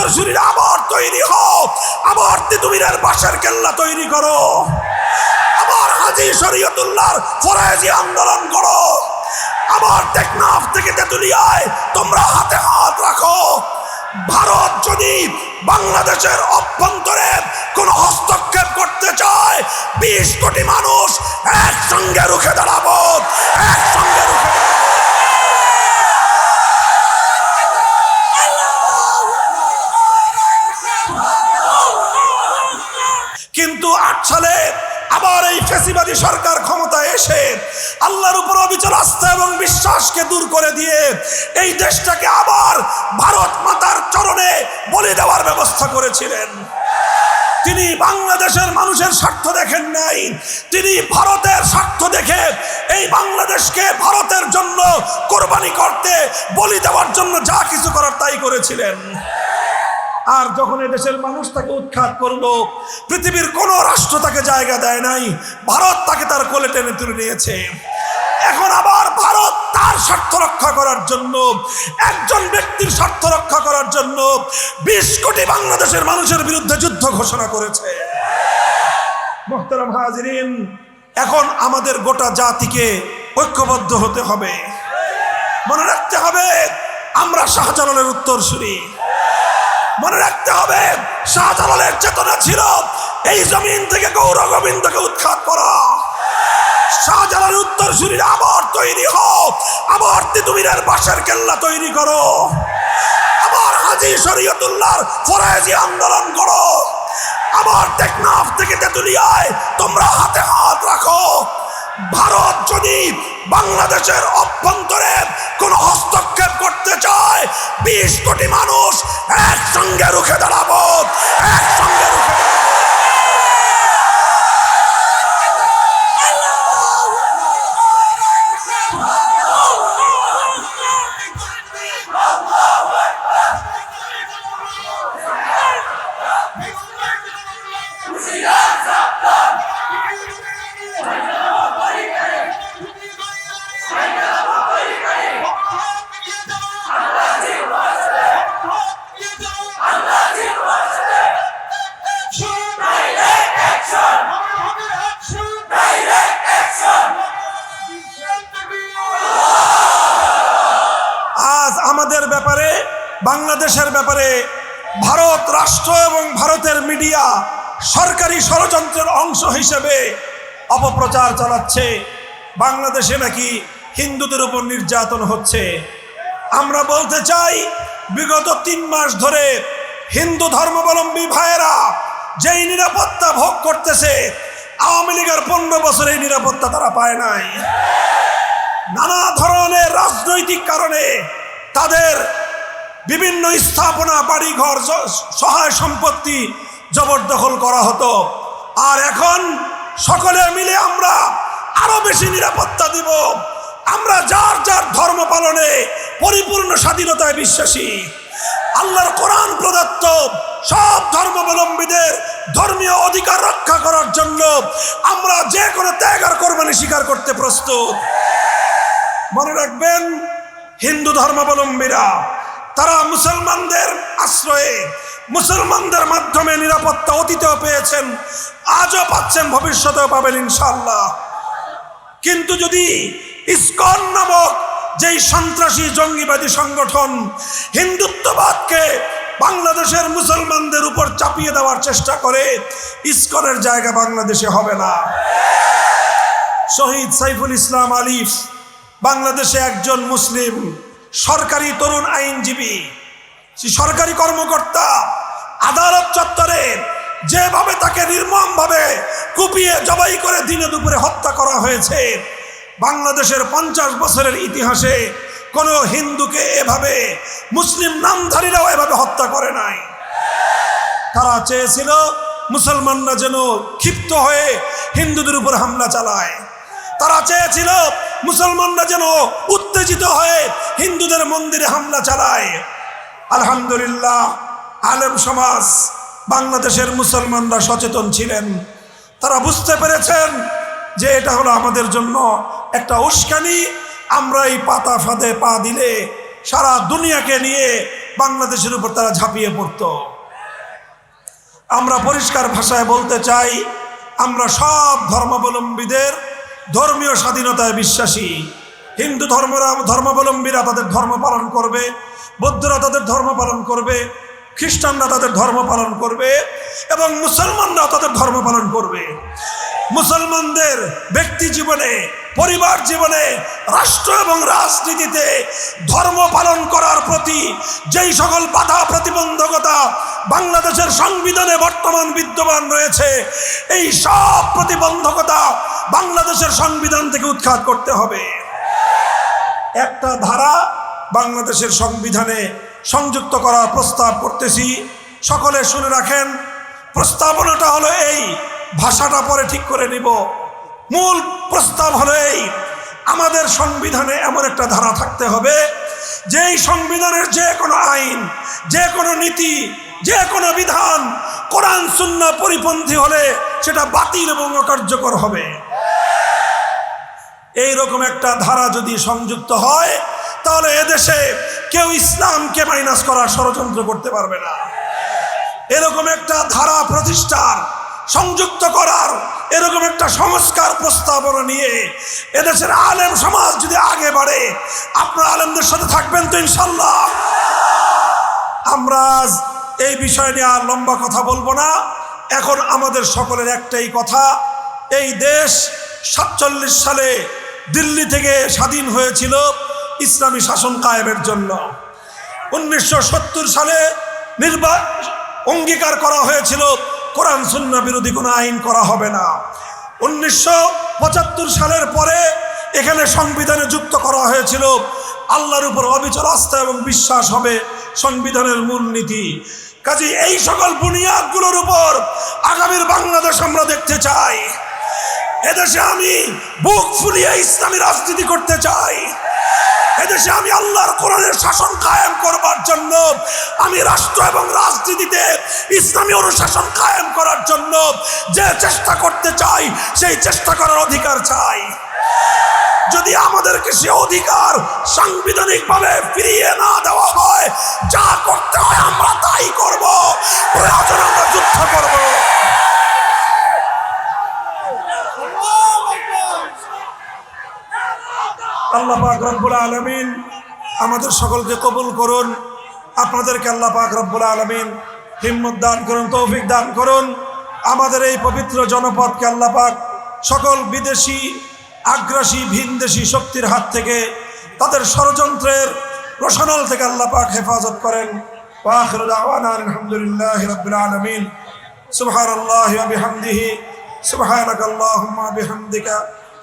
উত্তরসূরিরা আবার তৈরি হোক আবার তিতুমিরের বাসার কেল্লা তৈরি করো। আবার হাজি শরীয়তুল্লাহর ফরাজি আন্দোলন করো। আবার টেকনাফ থেকে তেতুলিয়ায় তোমরা হাতে হাত রাখো। ভারত যদি বাংলাদেশের অভ্যন্তরে কোন হস্তক্ষেপ করতে চায়, বিশ কোটি মানুষ একসঙ্গে রুখে দাঁড়াবো, একসঙ্গে রুখে দাঁড়াবো। সালে আবার এই ফেসিবাদী সরকার ক্ষমতায় এসে আল্লাহর উপর অবিচল আস্থা এবং বিশ্বাসকে দূর করে দিয়ে এই দেশটাকে আবার ভারত মাতার চরণে বলি দেওয়ার ব্যবস্থা করেছিলেন। তিনি বাংলাদেশের মানুষের স্বার্থ দেখেন নাই। তিনি ভারতের স্বার্থ দেখে এই বাংলাদেশকে ভারতের জন্য কোরবানি করতে বলি দেওয়ার জন্য যা কিছু করার তাই করেছিলেন। আর যখন দেশের মানুষ তাকে উৎখাত করল, পৃথিবীর কোনো রাষ্ট্র তাকে জায়গা দেয় নাই, ভারত তাকে তার কোলে টেনে তুলে নিয়েছে। এখন আবার ভারত তার স্বার্থ রক্ষা করার জন্য, একজন ব্যক্তির স্বার্থ রক্ষা করার জন্য বিশ কোটি বাংলাদেশের মানুষের বিরুদ্ধে যুদ্ধ ঘোষণা করেছে। হাজরিন, এখন আমাদের গোটা জাতিকে ঐক্যবদ্ধ হতে হবে। মনে রাখতে হবে, আমরা শাহজালালের উত্তরসূরি। মনে রাখতে হবে, শাহজালালের চেতনা ছিল এই জমিন থেকে গৌর গোবিন্দকে উৎখাত করা। শাহজালাল উত্তরসূরিরা আবার তৈরি হোক আবার তিতুমিরের বাসার কেল্লা তৈরি করো। আবার হাজি শরীয়তুল্লাহর ফরাজি আন্দোলন করো। আবার টেকনাফ থেকে তেতুলিয়ায় তোমরা হাতে হাত রাখো। ভারত যদি বাংলাদেশের অভ্যন্তরে কোনো হস্তক্ষেপ করতে চায়, বিশ কোটি মানুষ একসঙ্গে রুখে দাঁড়াবো, একসঙ্গে রুখে বাংলাদেশের ব্যাপারে ভারত রাষ্ট্র এবং ভারতের মিডিয়া সরকারি ষড়যন্ত্রের অংশ হিসেবে অপপ্রচার চালাচ্ছে। বাংলাদেশে নাকি হিন্দুদের উপর নির্যাতন হচ্ছে। আমরা বলতে চাই, বিগত তিন মাস ধরে হিন্দু ধর্মাবলম্বী ভাইয়েরা যেই নিরাপত্তা ভোগ করতেছে, আওয়ামী লীগের পনেরো বছর নিরাপত্তা তারা পায় নাই। নানা ধরনের রাজনৈতিক কারণে তাদের বিভিন্ন স্থাপনা, বাড়িঘর সহায় সম্পত্তি জবরদখল করা হতো। আর এখন সকলে মিলে আমরা আরও বেশি নিরাপত্তা দিব। আমরা যার যার ধর্ম পালনে পরিপূর্ণ স্বাধীনতায় বিশ্বাসী। আল্লাহর কোরআন প্রদত্ত সব ধর্মাবলম্বীদের ধর্মীয় অধিকার রক্ষা করার জন্য আমরা যে কোনো ত্যাগ আর কোরবানি স্বীকার করতে প্রস্তুত। মনে রাখবেন, হিন্দু ধর্মাবলম্বীরা তারা মুসলমানদের আশ্রয়ে, মুসলমানদের মাধ্যমে নিরাপত্তা অতীতেও পেয়েছেন, আজও পাচ্ছেন, ভবিষ্যতেও পাবেন ইনশাল্লাহ কিন্তু যদি ইস্কন নামক যেই সন্ত্রাসী জঙ্গিবাদী সংগঠন হিন্দুত্ববাদকে বাংলাদেশের মুসলমানদের উপর চাপিয়ে দেওয়ার চেষ্টা করে, ইস্কনের জায়গা বাংলাদেশে হবে না। শহীদ সাইফুল ইসলাম আলিফ বাংলাদেশে একজন মুসলিম। সরকারি তরুণ আইনজীবী সরকারি কর্মকর্তা, আদালত চত্বরে যেভাবে তাকে নির্মমভাবে কুপিয়ে জবাই করে দিনে দুপুরে হত্যা করা হয়েছে, বাংলাদেশের পঞ্চাশ বছরের ইতিহাসে কোনো হিন্দুকে এভাবে, মুসলিম নামধারীরাও এভাবে হত্যা করে নাই। তারা চেয়েছিল মুসলমানরা যেন ক্ষিপ্ত হয়ে হিন্দুদের উপর হামলা চালায়। তারা চেয়েছিল মুসলমানরা যেন উত্তেজিত হয়ে হিন্দুদের মন্দিরে হামলা চালায়। আলহামদুলিল্লাহ, আলেম সমাজ, বাংলাদেশের মুসলমানরা সচেতন ছিলেন। তারা বুঝতে পেরেছেন যে এটা হলো আমাদের জন্য একটা উস্কানি। আমরা এই পাতা ফাঁদে পা দিলে সারা দুনিয়াকে নিয়ে বাংলাদেশের উপর তারা ঝাঁপিয়ে পড়তো। আমরা পরিষ্কার ভাষায় বলতে চাই, আমরা সব ধর্মাবলম্বীদের ধর্মীয় স্বাধীনতায় বিশ্বাসী। হিন্দু ধর্মরা, ধর্মাবলম্বীরা তাদের ধর্ম পালন করবে, বৌদ্ধরা তাদের ধর্ম পালন করবে, খ্রিস্টানরা তাদের ধর্ম পালন করবে, এবং মুসলমানরা তাদের ধর্ম পালন করবে। মুসলমানদের ব্যক্তি জীবনে, পরিবার জীবনে, রাষ্ট্র এবং রাজনীতিতে ধর্ম পালন করার প্রতি যেই সকল বাধা প্রতিবন্ধকতা বাংলাদেশের সংবিধানে বর্তমান বিদ্যমান রয়েছে, এই সব প্রতিবন্ধকতা বাংলাদেশের সংবিধান থেকে উৎখাত করতে হবে। একটা ধারা বাংলাদেশের সংবিধানে সংযুক্ত করার প্রস্তাব করতেছি। সকলে শুনে রাখেন, প্রস্তাবনাটা হলো এই ভাষাটা পরে ঠিক করে নিব। মূল প্রস্তাব হলো এই, আমাদের সংবিধানে এমন একটা ধারা থাকতে হবে, যেই সংবিধানের যে কোনো আইন, যে কোনো নীতি, যে কোনো বিধান, কোরআন শূন্য পরিপন্থী হলে সেটা বাতিল এবং অকার্যকর হবে। এই রকম একটা ধারা যদি সংযুক্ত হয়, তাহলে এদেশে কেউ ইসলামকে মাইনাস করার ষড়যন্ত্র করতে পারবে না। এরকম একটা ধারা প্রতিষ্ঠার সংযুক্ত করার এরকম একটা সংস্কার প্রস্তাবনা নিয়ে এদেশের আলেম সমাজ যদি আগে বাড়ে, আপনার আলেমদের সাথে থাকবেন তো ইনশাল্লাহ আমরা এই বিষয় নিয়ে আর লম্বা কথা বলব না। এখন আমাদের সকলের একটাই কথা, এই দেশ সাতচল্লিশ সালে দিল্লি থেকে স্বাধীন হয়েছিল ইসলামী শাসন কায়েমের জন্য। উনিশশো সত্তর সালে নির্বা অঙ্গীকার করা হয়েছিল কোরআন সুন্না বিরোধী কোনো আইন করা হবে না। উনিশশো পঁচাত্তর সালের পরে এখানে সংবিধানে যুক্ত করা হয়েছিল, আল্লাহর উপর অবিচল আস্থা এবং বিশ্বাস হবে সংবিধানের মূলনীতি কাজে এই সকল বুনিয়াদগুলোর উপর আগামীর বাংলাদেশ আমরা দেখতে চাই। এদেশে আমি বুক ফুলিয়ে ইসলামী রাজনীতি করতে চাই। এদেশে আমি আল্লাহর কোরআনের শাসন কায়েম করবার জন্য, আমি রাষ্ট্র এবং রাজনীতিতে ইসলামী অনুশাসন কায়েম করার জন্য যে চেষ্টা করতে চাই, সেই চেষ্টা করার অধিকার চাই। যদি আমাদেরকে সে অধিকার সাংবিধানিকভাবে ফিরিয়ে না দেওয়া হয়, যা করতে হয় আমরা তাই করব। প্রয়োজন আমরা যুদ্ধ করব। আল্লাহ পাক রব্বুল আলমিন আমাদের সকলকে কবুল করুন। আপনাদেরকে আল্লাহ পাক রব্বুল আলমিন হিম্মত দান করুন, তৌফিক দান করুন। আমাদের এই পবিত্র জনপদকে আল্লাহ পাক সকল বিদেশি, আগ্রাসী, ভিনদেশি শক্তির হাত থেকে তাদের ষড়যন্ত্রের রোশনাল থেকে আল্লাহ পাক হেফাজত করেন। বিহামদিহি। সুবহানাক আল্লাহুম্মা বিহামদিকা। আশহাদু